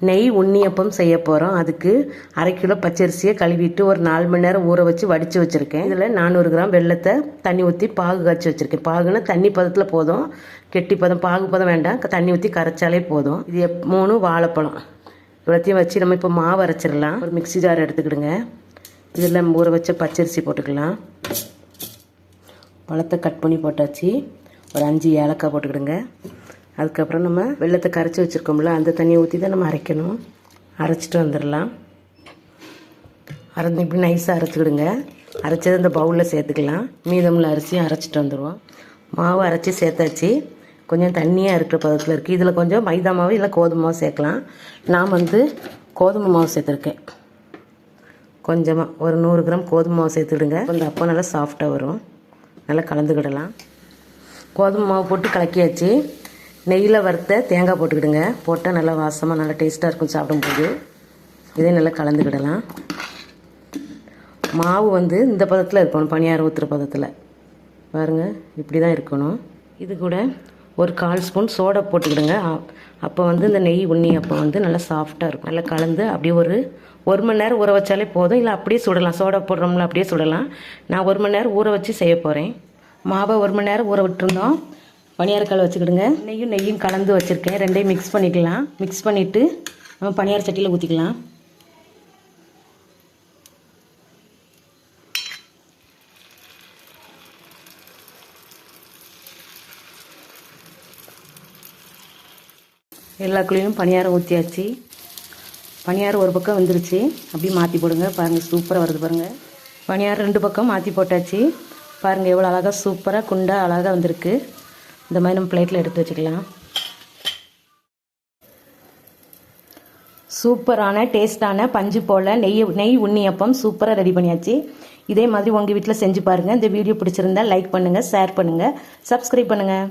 நெய் உண்ணியப்பம் செய்ய போகிறோம் அதுக்கு அரை கிலோ பச்சரிசியை கழுவிட்டு ஒரு நாலு மணி நேரம் ஊற வச்சு வடித்து வச்சுருக்கேன். இதில் நானூறு கிராம் வெள்ளத்தை தண்ணி ஊற்றி பாகு காய்ச்சி வச்சுருக்கேன். பாகுன்னா தண்ணி பதத்தில் போதும். கெட்டி பதம் பாகு பதம் வேண்டாம். தண்ணி ஊற்றி கரைச்சாலே போதும். இது எப் மூணு வாழைப்பழம். இவ்வளோத்தையும் வச்சு நம்ம இப்போ மாவு அரைச்சிடலாம். ஒரு மிக்ஸி ஜார் எடுத்துக்கிடுங்க. இதில் ஊற வச்ச பச்சரிசி போட்டுக்கலாம். பழத்தை கட் பண்ணி போட்டாச்சு. ஒரு அஞ்சு ஏலக்காய் போட்டுக்கிடுங்க. அதுக்கப்புறம் நம்ம வெள்ளத்தை கரைச்சி வச்சுருக்கோம்ல அந்த தண்ணியை ஊற்றி தான் நம்ம அரைக்கணும். அரைச்சிட்டு வந்துடலாம். அரைந்து இப்படி நைஸாக அரைச்சிக்கிடுங்க. அரைச்சதை இந்த பவுலில் சேர்த்துக்கலாம். மீதமுள்ள அரிசியும் அரைச்சிட்டு வந்துடுவோம் மாவு அரைச்சி சேர்த்தாச்சு. கொஞ்சம் தண்ணியாக இருக்கிற பதத்தில் இருக்குது இதில் கொஞ்சம் மைதா மாவு இல்லை கோதுமை மாவு சேர்க்கலாம். நான் வந்து கோதுமை மாவு சேர்த்துருக்கேன். கொஞ்சமாக ஒரு நூறு கிராம் கோதுமை மாவு சேர்த்துடுங்க. கொஞ்சம் அப்போ நல்லா சாஃப்டாக வரும். நல்லா கலந்துக்கிடலாம். கோதுமை மாவு போட்டு கலக்கியாச்சு. நெய்யில் வறுத்த தேங்காய் போட்டுக்கிடுங்க. போட்டால் நல்லா வாசமாக நல்லா டேஸ்ட்டாக இருக்கும் சாப்பிடும்போது. இதே நல்லா கலந்துக்கிடலாம். மாவு வந்து இந்த பதத்தில் இருக்கணும் பனியாரம் ஊற்றுற பதத்தில். பாருங்கள் இப்படி தான் இருக்கணும். இது கூட ஒரு கால் ஸ்பூன் சோடா போட்டுக்கிடுங்க. அப்போ வந்து இந்த நெய் உண்ணி அப்போ வந்து நல்லா சாஃப்டாக இருக்கும். நல்லா கலந்து அப்படியே ஒரு ஒரு மணி நேரம் ஊற வச்சாலே போதும். இல்லை அப்படியே சுடலாம். சோடா போடுறோம்ல அப்படியே சுடலாம். நான் ஒரு மணி நேரம் ஊற வச்சு செய்ய போகிறேன் மாவை ஒரு மணி நேரம் ஊற விட்டுருந்தோம். பனியாரக்கல் வச்சுக்கிடுங்க. நெய்யும் நெய்யும் கலந்து வச்சுருக்கேன். ரெண்டையும் மிக்ஸ் பண்ணிக்கலாம். மிக்ஸ் பண்ணிவிட்டு நம்ம பனியார சட்டியில் ஊற்றிக்கலாம் எல்லா குழியும் பனியாரம் ஊற்றியாச்சு பனியாரம் ஒரு பக்கம் வந்துருச்சு. அப்படியே மாற்றி போடுங்க. பாருங்கள் சூப்பராக வருது பாருங்கள் பனியாரம் ரெண்டு பக்கம் மாற்றி போட்டாச்சு. பாருங்கள் எவ்வளோ அழகாக சூப்பராக குண்டாக அழகாக வந்திருக்கு. இந்த மாதிரி நம்ம பிளேட்டில் எடுத்து வச்சுக்கலாம். சூப்பரான டேஸ்டான பஞ்சு போல் நெய் நெய் உண்ணியப்பம் சூப்பராக ரெடி பண்ணியாச்சு. இதே மாதிரி உங்கள் வீட்டில் செஞ்சு பாருங்கள் இந்த வீடியோ பிடிச்சிருந்தா லைக் பண்ணுங்கள் ஷேர் பண்ணுங்கள் சப்ஸ்கிரைப் பண்ணுங்கள்